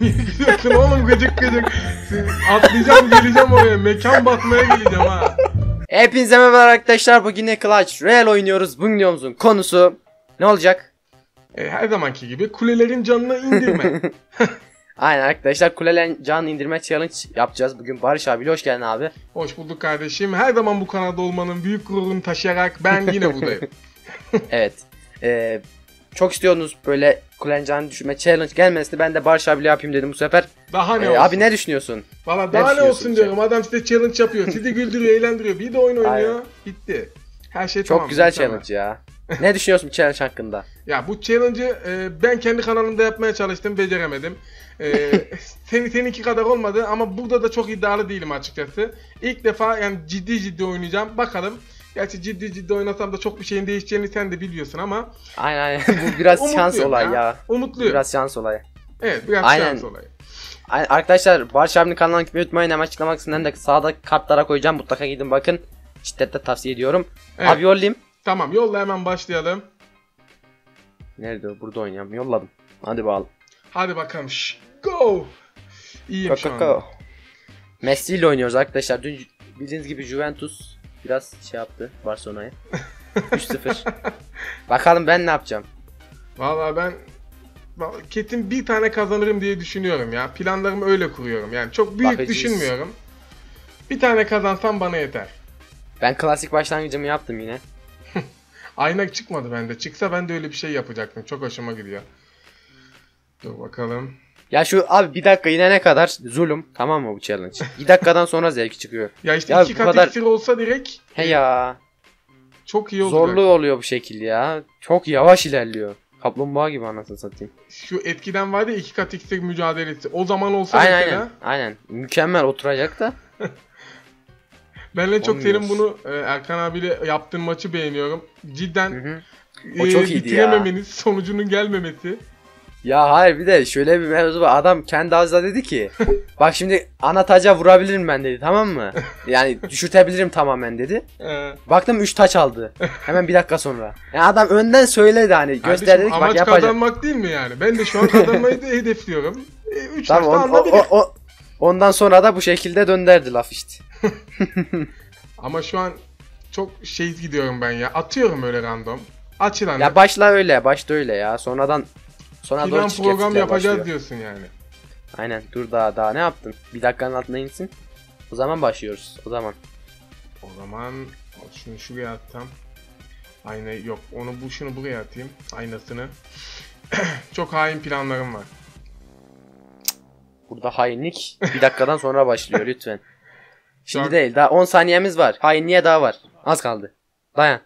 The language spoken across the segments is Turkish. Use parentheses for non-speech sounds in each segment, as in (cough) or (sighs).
Gülüyorsun oğlum gıcık gıcık. Atlayacağım geleceğim oraya. Mekan batmaya geleceğim ha. Hepinize merhaba arkadaşlar. Bugün ne Clash Royale oynuyoruz. Bu videomuzun konusu ne olacak? E, her zamanki gibi kulelerin canını indirme. (laughs) Aynen arkadaşlar kulelen can indirme challenge yapacağız. Bugün Barış abiyle hoş geldin abi. Hoş bulduk kardeşim. Her zaman bu kanalda olmanın büyük gururunu taşıyarak ben yine buradayım. (laughs) (laughs) Evet. Ee, çok istiyordunuz böyle kulen can düşürme challenge gelmesini ben de Barış abiyle yapayım dedim bu sefer. Daha ne Ee, olsun? abi ne düşünüyorsun? Valla ne daha ne düşünüyorsun olsun diyorum. Adam size challenge yapıyor. Sizi güldürüyor, (laughs) eğlendiriyor. Bir de oyun oynuyor. Bitti. Her şey Çok tamam. güzel mükemmel. challenge ya. ne düşünüyorsun challenge hakkında? Ya bu challenge'ı e, ben kendi kanalımda yapmaya çalıştım. Beceremedim. E, seni seninki kadar olmadı ama burada da çok iddialı değilim açıkçası. İlk defa yani ciddi ciddi oynayacağım. Bakalım. Gerçi ciddi ciddi oynasam da çok bir şeyin değişeceğini sen de biliyorsun ama Aynen aynen. (laughs) bu biraz şans olay ya. ya. umutluyum. Biraz şans olayı. Evet biraz Aynen. şans olayı. Ay- Arkadaşlar Barış abinin kanalına gitmeyi unutmayın. Hemen açıklama kısmından da sağda kartlara koyacağım. Mutlaka gidin bakın. Şiddetle tavsiye ediyorum. Evet. Abi yollayayım. Tamam yolla hemen başlayalım. Nerede? Burada oynuyorum. Yolladım. Hadi bakalım. Hadi bakalım. Şş, go. İyiyim Go, şu go, go. Messi ile oynuyoruz arkadaşlar. Dün bildiğiniz gibi Juventus biraz şey yaptı Barcelona'ya. (laughs) 3-0. Bakalım ben ne yapacağım. Valla ben kesin bir tane kazanırım diye düşünüyorum ya. Planlarımı öyle kuruyorum. Yani çok büyük Bakacağız. düşünmüyorum. Bir tane kazansam bana yeter. Ben klasik başlangıcımı yaptım yine. (laughs) Ayna çıkmadı bende. Çıksa ben de öyle bir şey yapacaktım. Çok hoşuma gidiyor. Dur bakalım. Ya şu abi bir dakika yine ne kadar zulüm tamam mı bu challenge? Bir dakikadan sonra zevki çıkıyor. Ya işte Ya iki kat kadar- iksir olsa direkt He ya. çok iyi olur. Zorlu oluyor bu şekil ya. Çok yavaş ilerliyor. Kaplumbağa gibi anasını satayım. Şu etkiden vardı ya iki kat iksir mücadelesi. O zaman olsa Aynen mesela aynen. Aynen. Mükemmel oturacak da. (laughs) ben en çok senin bunu e, Erkan abiyle yaptığın maçı beğeniyorum. Cidden Hı hı. O e, çok iyiydi ya. bitirememeniz, sonucunun gelmemesi. Ya hayır bir de şöyle bir mevzu var. Adam kendi ağzıyla dedi ki (laughs) bak şimdi ana taca vurabilirim ben dedi tamam mı? (laughs) Yani düşürtebilirim tamamen dedi. Ee, Baktım 3 taç aldı. (laughs) Hemen bir dakika sonra. Yani adam önden söyledi hani gösterdi Kardeşim, ki bak amaç yapacak. kazanmak değil mi yani? Ben de şu an kazanmayı da hedefliyorum. 3 Tamam tamam, on- o, o, o- ondan sonra da bu şekilde dönderdi laf işte. Ama şu an çok şey gidiyorum ben ya. Atıyorum öyle random. Açılan Ya başla öyle başta öyle ya. Sonradan sonra doğru plan çirkef program yapacağız başlıyor. diyorsun yani. Aynen dur daha daha ne yaptın? Bir dakikanın altına insin. O zaman başlıyoruz. O zaman. O zaman şunu şuraya atsam. Ayna yok. Onu bu şunu buraya atayım. Aynasını. (clears throat) çok hain planlarım var. Burada hainlik bir dakikadan sonra başlıyor lütfen. (laughs) Şimdi an- değil daha 10 saniyemiz var. Hainliğe daha var. Az kaldı. Dayan.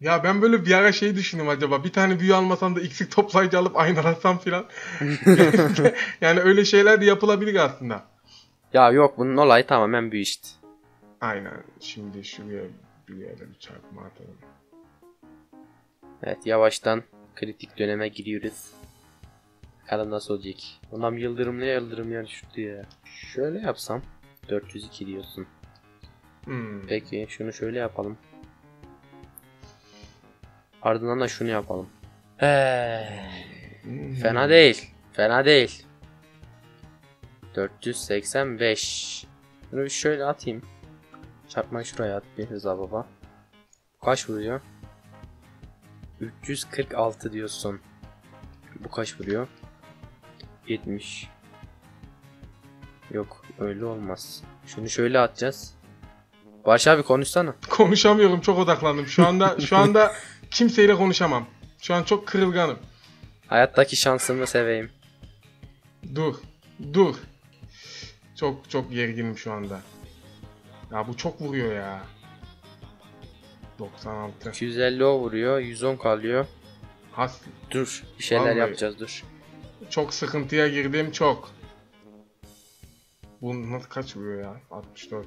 Ya ben böyle bir ara şey düşündüm acaba. Bir tane büyü almasam da eksik toplayıcı alıp aynalatsam filan. (laughs) yani öyle şeyler de yapılabilir aslında. Ya yok bunun olayı tamamen büyü işte. Aynen. Şimdi şuraya bir yere bir çarpma atalım. Evet yavaştan kritik döneme giriyoruz. Bakalım nasıl olacak. Ondan yıldırım ne yıldırım yani şurada ya. Şöyle yapsam. 402 diyorsun. Hmm. Peki şunu şöyle yapalım. Ardından da şunu yapalım. Eee, Hmm. fena değil. Fena değil. 485. Bunu bir şöyle atayım. Çarpma şuraya at bir hıza baba. Kaç vuruyor? 346 diyorsun. Bu kaç vuruyor? 70. Yok öyle olmaz. Şunu şöyle atacağız. Barış abi konuşsana. Konuşamıyorum çok odaklandım. Şu anda şu anda (laughs) kimseyle konuşamam. Şu an çok kırılganım. Hayattaki şansımı seveyim. Dur. Dur. Çok çok gerginim şu anda. Ya bu çok vuruyor ya. 96. 250 o vuruyor, 110 kalıyor. Has. Dur, bir şeyler Vallahi. yapacağız dur. Çok sıkıntıya girdim çok. Bu nasıl kaç vuruyor ya? 64.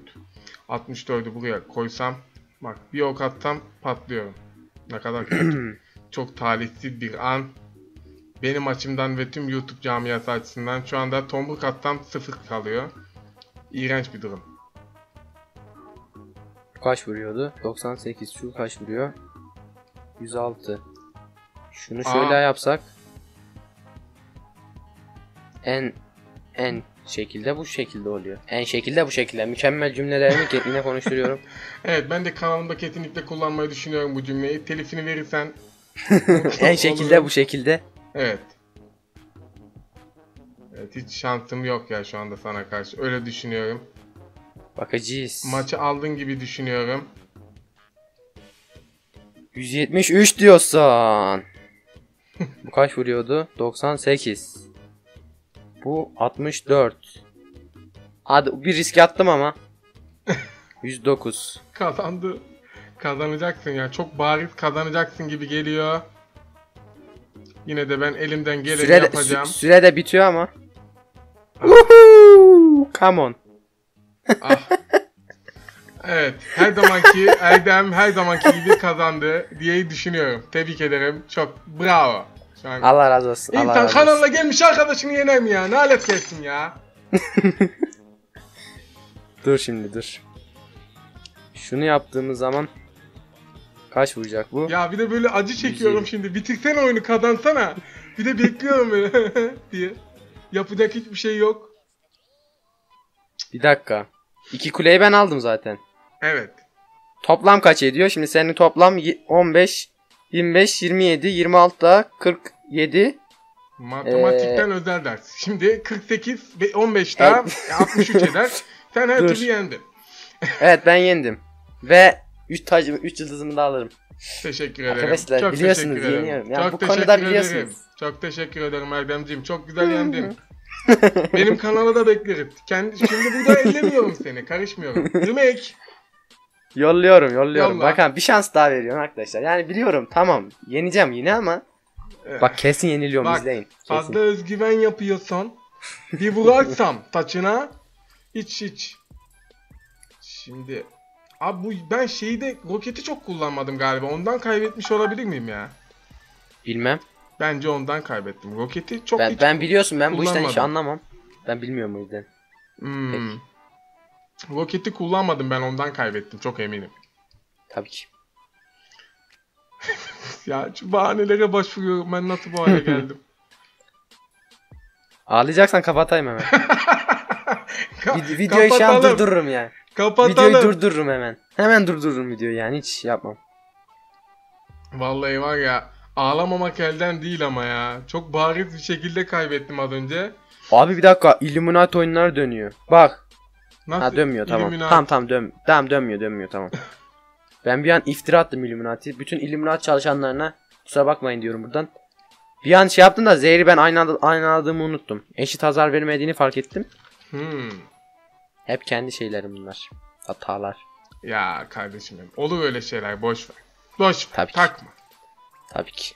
64'ü buraya koysam. Bak bir ok atsam patlıyorum. Ne kadar (clears throat) çok talihsiz bir an. Benim açımdan ve tüm YouTube camiası açısından şu anda tomruk atsam sıfır kalıyor. İğrenç bir durum. Kaç vuruyordu? 98. Şu kaç vuruyor? 106. Şunu şöyle Aa. yapsak. En en şekilde bu şekilde oluyor. En şekilde bu şekilde. Mükemmel cümlelerimi yine konuşturuyorum. (laughs) Evet ben de kanalımda kesinlikle kullanmayı düşünüyorum bu cümleyi. Telifini verirsen (laughs) en şekilde bu şekilde. Evet. Evet hiç şansım yok ya şu anda sana karşı. Öyle düşünüyorum. Bakacağız. Maçı aldın gibi düşünüyorum. 173 diyorsan. Bu kaç vuruyordu? 98. Bu 64. Hadi bir risk attım ama. (laughs) 109. Kazandı. Kazanacaksın ya. Çok bariz kazanacaksın gibi geliyor. Yine de ben elimden geleni Süre de, yapacağım. sü- süre de bitiyor ama. Woohoo! Come on. Ah. Evet, her zamanki (laughs) Erdem her zamanki gibi kazandı diye düşünüyorum. Tebrik ederim. Çok bravo. An Allah razı olsun. Allah İnsan razı olsun. kanalına gelmiş arkadaşını yener mi ya? Ne alet gelsin ya? (laughs) Dur şimdi dur. Şunu yaptığımız zaman kaç vuracak bu? Ya bir de böyle acı çekiyorum şimdi. Bitirsene oyunu kazansana. Bir de bekliyorum böyle (laughs) diye. Yapacak hiçbir şey yok. Bir dakika. İki kuleyi ben aldım zaten. Evet. Toplam kaç ediyor? Şimdi senin toplam y- 15, 25, 27, 26 daha 47. Matematikten özel ders. Şimdi 48 ve 15 daha 63 eder. (laughs) Sen her Dur. türlü yendin. Evet ben yendim. Ve 3 tacımı 3 yıldızımı da alırım. Teşekkür ederim. Arkadaşlar, Çok biliyorsunuz, teşekkür ederim. yeniyorum. Ya Çok bu teşekkür konuda ederim. biliyorsunuz. Çok teşekkür ederim Erdemciğim. Çok güzel yendin. (laughs) Benim kanala da bekleriz. Kendi, şimdi burada (laughs) ellemiyorum seni. Karışmıyorum. Demek Yolluyorum yolluyorum. Yolla. Bakın bir şans daha veriyorum arkadaşlar. Yani biliyorum tamam yeneceğim yine ama bak kesin yeniliyorum Bak, izleyin. Kesin. fazla özgüven yapıyorsan bir vurarsam (laughs) saçına hiç hiç. Şimdi Abi bu ben şeyi de roketi çok kullanmadım galiba. Ondan kaybetmiş olabilir miyim ya? Bilmem. Bence ondan kaybettim. Roketi çok Ben, ben biliyorsun ben bu işten hiç anlamam. Ben bilmiyorum o yüzden. Hmm. Peki. Roketi kullanmadım ben ondan kaybettim çok eminim. Tabii ki. (laughs) Ya şu bahanelere başvuruyorum ben nasıl bu hale geldim. (laughs) Ağlayacaksan kapatayım hemen. (laughs) Ka- Vid- videoyu şu an durdururum yani. Kapatalım. Videoyu durdururum hemen. Hemen durdururum videoyu yani hiç yapmam. Vallahi var ya ağlamamak elden değil ama ya. Çok bariz bir şekilde kaybettim az önce. Abi bir dakika Illuminati oyunları dönüyor. Bak. Nasıl? Ha dönmüyor tamam. Illuminati- Tamam tamam dön. Tamam dönmüyor dönmüyor tamam. (laughs) ben bir an iftira attım Illuminati. Bütün Illuminati çalışanlarına kusura bakmayın diyorum buradan. Bir an şey yaptım da zehri ben aynı anda aynı aldığımı unuttum. Eşit hasar vermediğini fark ettim. Hmm. Hep kendi şeylerim bunlar. Hatalar. Ya kardeşim benim. Olur öyle şeyler boş ver. Boş ver. Tabii ki. Takma. Tabii ki.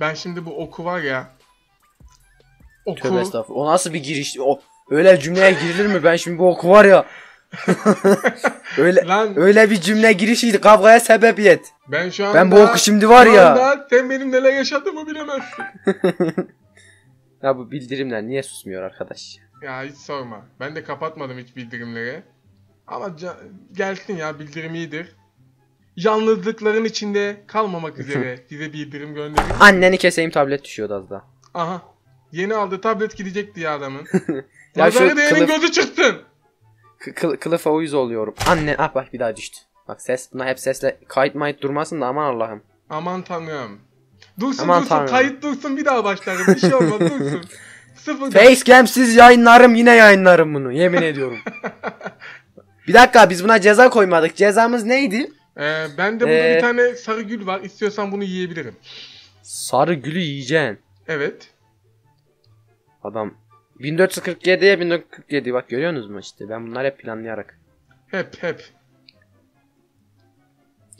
Ben şimdi bu oku var ya. Oku. Tövbe estağfurullah. O nasıl bir giriş? O öyle cümleye girilir mi? Ben şimdi bu oku var ya. (laughs) öyle Lan öyle bir cümle girişiydi kavgaya sebebiyet. ben şu anda Ben bu oku şimdi var ya. sen benim neler yaşadığımı bilemezsin. (laughs) Ya bu bildirimler niye susmuyor arkadaş? Ya hiç sorma. Ben de kapatmadım hiç bildirimleri. Ama gelsin ya bildirim iyidir. Yalnızlıkların içinde kalmamak (laughs) üzere bize bildirim gönderin. Anneni keseyim tablet düşüyordu az daha. Aha. Yeni aldı tablet gidecekti ya adamın. Ya Nazarı değenin kılıf, gözü çıksın. kı- kıl- kılıfa uyuz oluyorum. Anne ah bak bir daha düştü. Bak ses buna hep sesle kayıt mayıt durmasın da aman Allah'ım. Aman tanrım. Dursun Aman dursun tanrım. kayıt dursun bir daha başlarım. Bir şey olmaz (laughs) dursun. Sıfır. Facecam'siz yayınlarım yine yayınlarım bunu yemin ediyorum. (laughs) bir dakika biz buna ceza koymadık. Cezamız neydi? Ee, ben de burada Ee, bir tane sarı gül var. İstiyorsan bunu yiyebilirim. Sarı gülü yiyeceksin. Evet. Adam 1447'ye 1447 bak görüyorsunuz mu işte ben bunları hep planlayarak. Hep hep.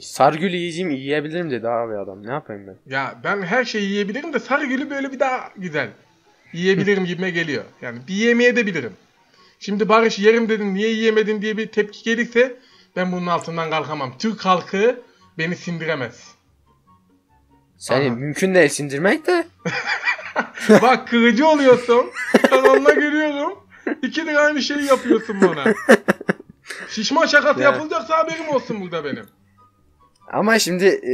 Sargül yiyeceğim yiyebilirim dedi abi adam. Ne yapayım ben? Ya ben her şeyi yiyebilirim de sarı gülü böyle bir daha güzel. Yiyebilirim gibime geliyor. Yani bir yemeye de bilirim. Şimdi Barış yerim dedin niye yiyemedin diye bir tepki gelirse ben bunun altından kalkamam. Türk halkı beni sindiremez. Seni Aha. mümkün değil sindirmek de. (laughs) (laughs) Bak kırıcı oluyorsun. Kanalına görüyorum. İki de aynı şeyi yapıyorsun bana. Şişman şakası Ya. yapılacaksa haberim olsun burada benim. Ama şimdi e,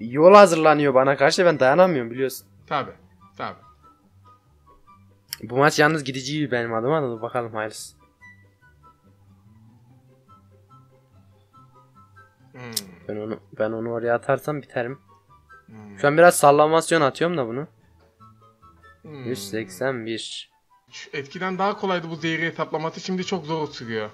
yol hazırlanıyor bana karşı ben dayanamıyorum biliyorsun. Tabi. Tabi. Bu maç yalnız gidici gibi benim adıma da dur bakalım hayırlısı. Hmm, Ben onu ben onu oraya atarsam biterim. hmm, Şu an biraz sallamasyon atıyorum da bunu. Hmm. 181. Şu Eskiden daha kolaydı bu zehri hesaplaması şimdi çok zor sürüyor.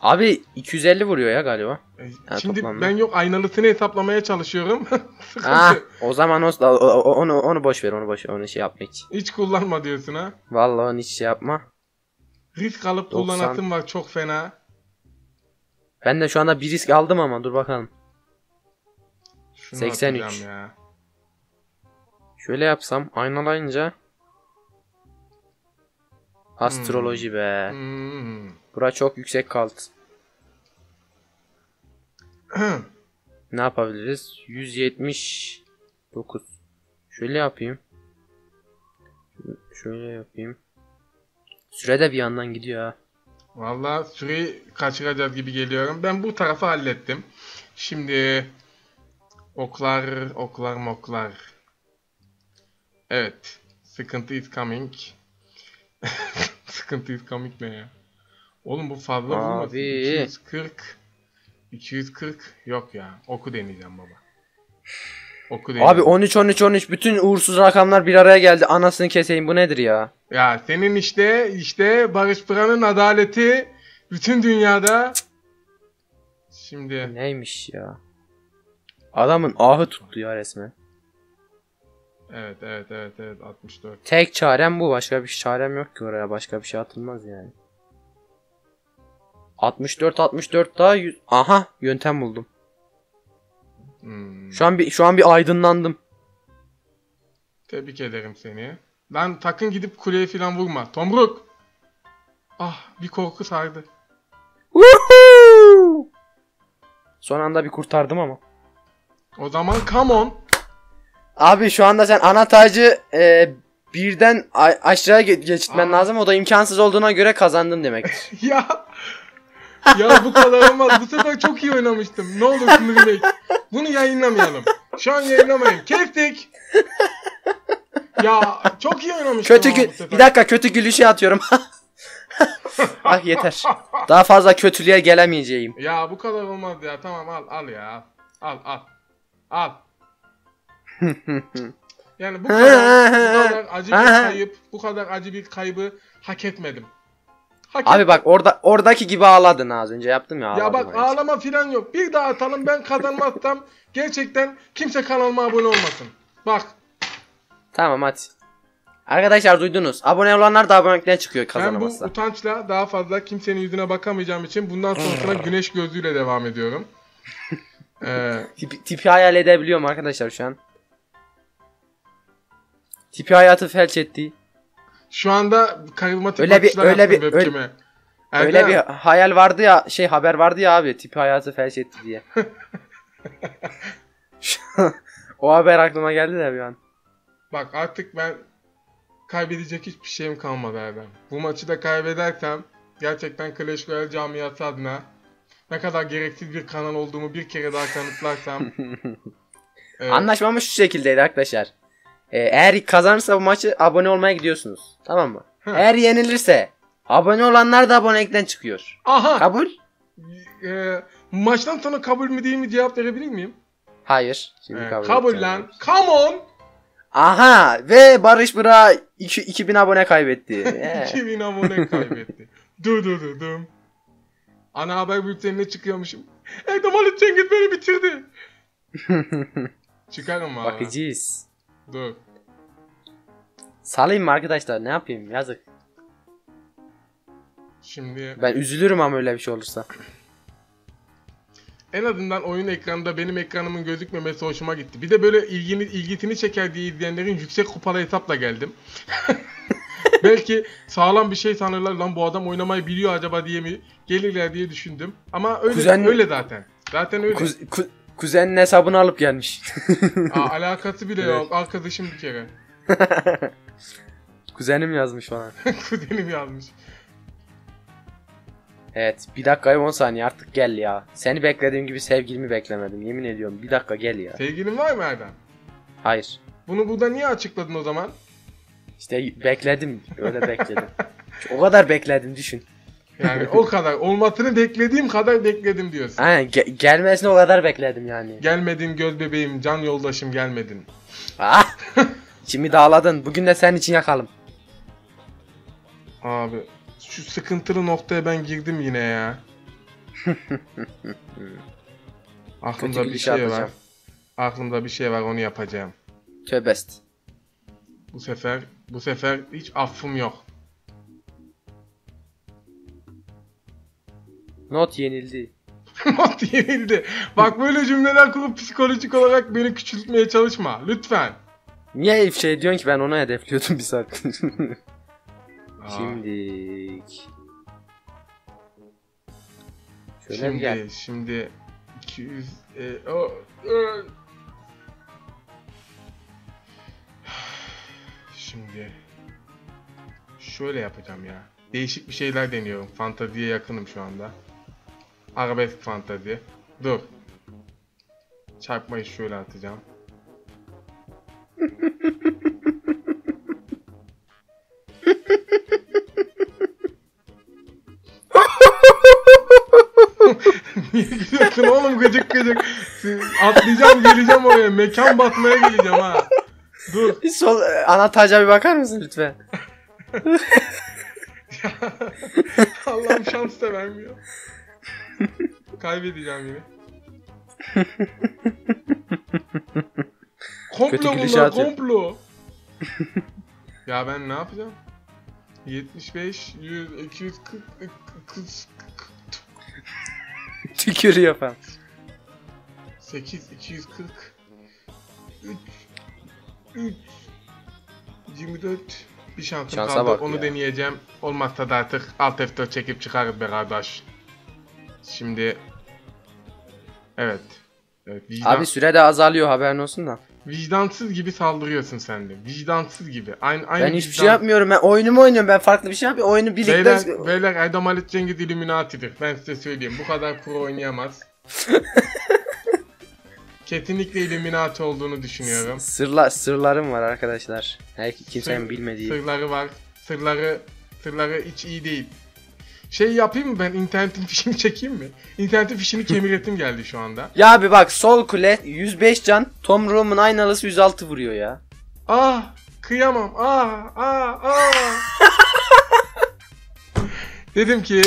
Abi 250 vuruyor ya galiba. E, Ha, şimdi toplam ben yok aynalısını hesaplamaya çalışıyorum. (laughs) Ah, o zaman o, o- onu onu boş ver onu boş ver onu şey yapma hiç. Hiç kullanma diyorsun ha. Vallahi onu hiç şey yapma. Risk alıp 90. kullanasın var çok fena. Ben de şu anda bir risk aldım ama dur bakalım. Şunu 83. atacağım Ya. Şöyle yapsam aynalayınca Astroloji be. Hmm. Bura çok yüksek kaldı. (clears throat) Ne yapabiliriz? 179. Şöyle yapayım. Şöyle yapayım. Süre de bir yandan gidiyor ha. Vallahi süreyi kaçıracağız gibi geliyorum. Ben bu tarafı hallettim. Şimdi oklar, oklar, moklar. Evet. Sıkıntı is coming. (laughs) Sıkıntı is coming ne ya? Oğlum bu fazla vurmasın. Abi. 240. 240 yok ya. Oku deneyeceğim baba. Oku deneyeceğim. Abi 13 13 13 bütün uğursuz rakamlar bir araya geldi. Anasını keseyim bu nedir ya? Ya senin işte işte Barış Pıra'nın adaleti bütün dünyada. Şimdi Neymiş ya? Adamın ahı tuttu ya resmen. Evet evet evet evet 64. Tek çarem bu. Başka bir çarem yok ki oraya. Başka bir şey atılmaz yani. 64 64 daha 100. Aha yöntem buldum. Hmm. Şu an bir şu an bir aydınlandım. Tebrik ederim seni. Lan takın gidip kuleye falan vurma. Tomruk. Ah bir korku sardı. Woohoo! Son anda bir kurtardım ama. O zaman come on. Abi şu anda sen ana tacı e, birden a- aşağı ge- geçitmen Aa. lazım. O da imkansız olduğuna göre kazandın demektir. (laughs) ya. Ya bu kadar olmaz. Bu sefer çok iyi oynamıştım. Ne olur şunu remake. Bunu yayınlamayalım. Şu an yayınlamayın. Kestik. Ya çok iyi oynamıştım kötü gü- bir dakika kötü gülüşü atıyorum. (laughs) ah yeter. Daha fazla kötülüğe gelemeyeceğim. Ya bu kadar olmaz ya. Tamam al al ya. Al al. Al. (laughs) Yani bu kadar, bu kadar acı bir (laughs) kayıp, bu kadar acı bir kaybı hak etmedim. Hak Abi bak orada oradaki gibi ağladın az önce yaptım ya. Ya bak öyle. ağlama filan yok. Bir daha atalım ben kazanmazsam (laughs) gerçekten kimse kanalıma abone olmasın. Bak Tamam hadi. Arkadaşlar duydunuz. Abone olanlar da abonelikten çıkıyor ben bu kazanamazsa. utançla daha fazla kimsenin yüzüne bakamayacağım için bundan sonrasına güneş gözlüğüyle devam ediyorum. Ee, Tipi, tipi hayal edebiliyorum arkadaşlar şu an. Tipi hayatı felç etti. şu anda karizmatik Öyle bir- öyle bir- webcam'e. Öyle Erdem, bir hayal vardı ya şey haber vardı ya abi tipi hayatı felç etti diye. (laughs) O haber aklıma geldi de bir an. Bak artık ben kaybedecek hiçbir şeyim kalmadı Erdem. Bu maçı da kaybedersem gerçekten Clash Royale camiası adına ne kadar gereksiz bir kanal olduğumu bir kere daha kanıtlarsam (laughs) e, Anlaşmamız şu şekildeydi arkadaşlar. Ee, eğer kazanırsa bu maçı abone olmaya gidiyorsunuz. Tamam mı? Hı. Eğer yenilirse abone olanlar da abonelikten çıkıyor. Aha! Kabul? e, maçtan sonra kabul mü değil mi cevap verebilir miyim? Hayır. Şimdi E, kabul, kabul lan. Come on! Aha ve Barış Bıra 2 2000 abone kaybetti. (laughs) Ee, 2000 abone kaybetti. (laughs) dur dur dur. Ana haber bültenine çıkıyormuşum. Erdem Ali Cengiz beni bitirdi. (laughs) Çıkarım valla. Bakacağız. Dur. Salayım mı arkadaşlar? Ne yapayım? Yazık. Şimdi Ben üzülürüm ama öyle bir şey olursa. en azından oyun ekranında benim ekranımın gözükmemesi hoşuma gitti. Bir de böyle ilgini ilgisini çeker diye izleyenlerin yüksek kupalı hesapla geldim. (laughs) Belki sağlam bir şey sanırlar lan bu adam oynamayı biliyor acaba diye mi gelirler diye düşündüm. Ama öyle Kuzen- öyle zaten. Zaten öyle. Kuz, ku- kuzenin hesabını alıp gelmiş. (laughs) Aa, alakası bile Evet. yok. Arkadaşım bir kere. (laughs) Kuzenim yazmış falan. (laughs) Kuzenim yazmış. Evet bir dakika 10 saniye artık gel ya. Seni beklediğim gibi sevgilimi beklemedim yemin ediyorum. Bir dakika gel ya. Sevgilin var mı Erdem? Hayır. Bunu burada niye açıkladın o zaman? İşte bekledim. Öyle bekledim. o kadar bekledim düşün. Yani (laughs) o kadar. Olmasını beklediğim kadar bekledim diyorsun. Aynen ge- gelmesini o kadar bekledim yani. Gelmedin göz bebeğim, can yoldaşım gelmedin. Ah! (laughs) İçimi dağladın. Bugün de senin için yakalım. Abi şu sıkıntılı noktaya ben girdim yine ya. (laughs) Aklımda Kötü bir bir şey var. Aklımda bir şey var onu yapacağım. Tövbest. Bu sefer bu sefer hiç affım yok. Not yenildi. (laughs) Not yenildi. Bak böyle cümleler kurup psikolojik olarak beni küçültmeye çalışma. Lütfen. Niye şey diyorsun ki ben onu hedefliyordum bir saat. (laughs) Aa, Şimdi Şöyle şimdi, gel. şimdi 200 e, o, e. (sighs) Şimdi şöyle yapacağım ya. Değişik bir şeyler deniyorum. Fantaziye yakınım şu anda. Arabesk fantazi. Dur. Çarpmayı şöyle atacağım. (laughs) Niye gülüyorsun oğlum gıcık gıcık. Atlayacağım geleceğim oraya. Mekan batmaya geleceğim ha. Dur. Sol anahtarca bir bakar mısın lütfen? (laughs) Allah'ım şans da vermiyor. Kaybedeceğim yine. (laughs) Komplo bunlar atıyor. komplo. (laughs) ya ben ne yapacağım? 75, 100, 240, 40, Tükürüyor falan. 8, 240, 3, 3, 24, bir şansım Şansa kaldı. Onu ya. deneyeceğim. Olmazsa da artık alt F4 çekip çıkarız be kardeş. Şimdi evet. Evet, vicdan, Abi süre de azalıyor haberin olsun da. vicdansız gibi saldırıyorsun sen de. Vicdansız gibi. Aynı aynı Ben hiçbir vicdan- şey yapmıyorum. Ben oyunumu oynuyorum. Ben farklı bir şey yapıyorum. Oyunu birlikte... Beyler, beyler Erdem Halit Cengiz Illuminati'dir. Ben size söyleyeyim. Bu kadar pro oynayamaz. (laughs) Kesinlikle Illuminati olduğunu düşünüyorum. Sırla, sırlarım var arkadaşlar. Her kimsenin Sır- bilmediği. Sırları var. Sırları sırları hiç iyi değil. Şey yapayım mı ben internetin fişini (laughs) çekeyim mi? İnternetin fişini kemiretim geldi şu anda. (laughs) Ya abi bak sol kule 105 can. Tom Room'un aynalısı 106 vuruyor ya. Ah kıyamam. Ah ah ah. (laughs) Dedim ki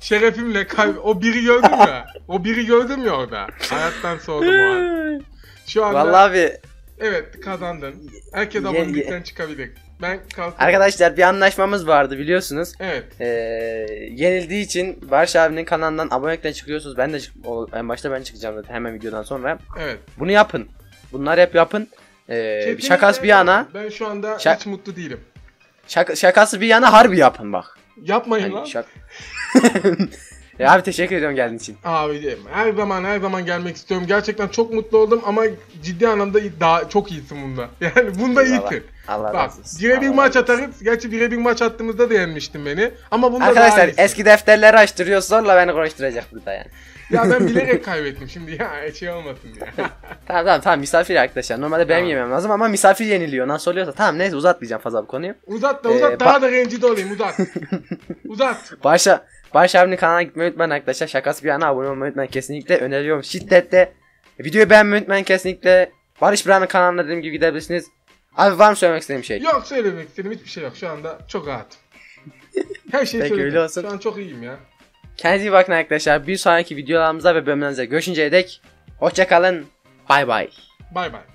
şerefimle kay- o biri gördüm ya. O biri gördüm ya orada. Hayattan soğudum o an. Şu anda Vallahi abi evet kazandın. Herkes abonelikten çıkabilir. Ben kalkıyorum. arkadaşlar bir anlaşmamız vardı biliyorsunuz. Evet. Ee, yenildiği için Barış abinin kanalından abonelikten çıkıyorsunuz. Ben de çık o, en başta ben çıkacağım zaten hemen videodan sonra. Evet. Bunu yapın. Bunlar hep yapın. Ee, şakası bir yana, Ben şu anda Şak- hiç mutlu değilim. şaka- şakası bir yana harbi yapın bak. Yapmayın Hani lan. şak- (laughs) ya abi teşekkür ediyorum geldiğin için. Abicim her zaman her zaman gelmek istiyorum. Gerçekten çok mutlu oldum ama ciddi anlamda daha çok iyisin bunda. (laughs) Yani bunda Eyvallah. iyisin. Allah Bak razı olsun. birebir Allah maç atarız. Gerçi birebir maç attığımızda da yenmiştin beni. Ama bunda daha Arkadaşlar iyisin. eski defterleri açtırıyor zorla beni konuşturacak burada yani. Ya ben (laughs) bilerek kaybettim şimdi ya (laughs) şey olmasın ya. Tamam tamam tamam misafir arkadaşlar. Normalde benim Tamam. yemem lazım ama misafir yeniliyor. Nasıl oluyorsa tamam neyse uzatmayacağım fazla bu konuyu. uzat da Ee, uzat ba- daha da rencide olayım uzat. uzat. Barış'a Barış abinin kanalına gitmeyi unutmayın arkadaşlar. Şakası bir yana abone olmayı unutmayın kesinlikle. Öneriyorum şiddetle. Videoyu beğenmeyi unutmayın kesinlikle. Barış Brand'ın kanalına dediğim gibi gidebilirsiniz. Abi var mı söylemek istediğim bir şey? Yok söylemek istedim hiçbir şey yok. Şu anda çok rahatım. Her şeyi Peki, söyledim. öyle olsun. Şu an çok iyiyim ya. Kendinize iyi bakın arkadaşlar. Bir sonraki videolarımızda ve bölümlerimize görüşünceye dek. Hoşçakalın. Bay bay. Bay bay.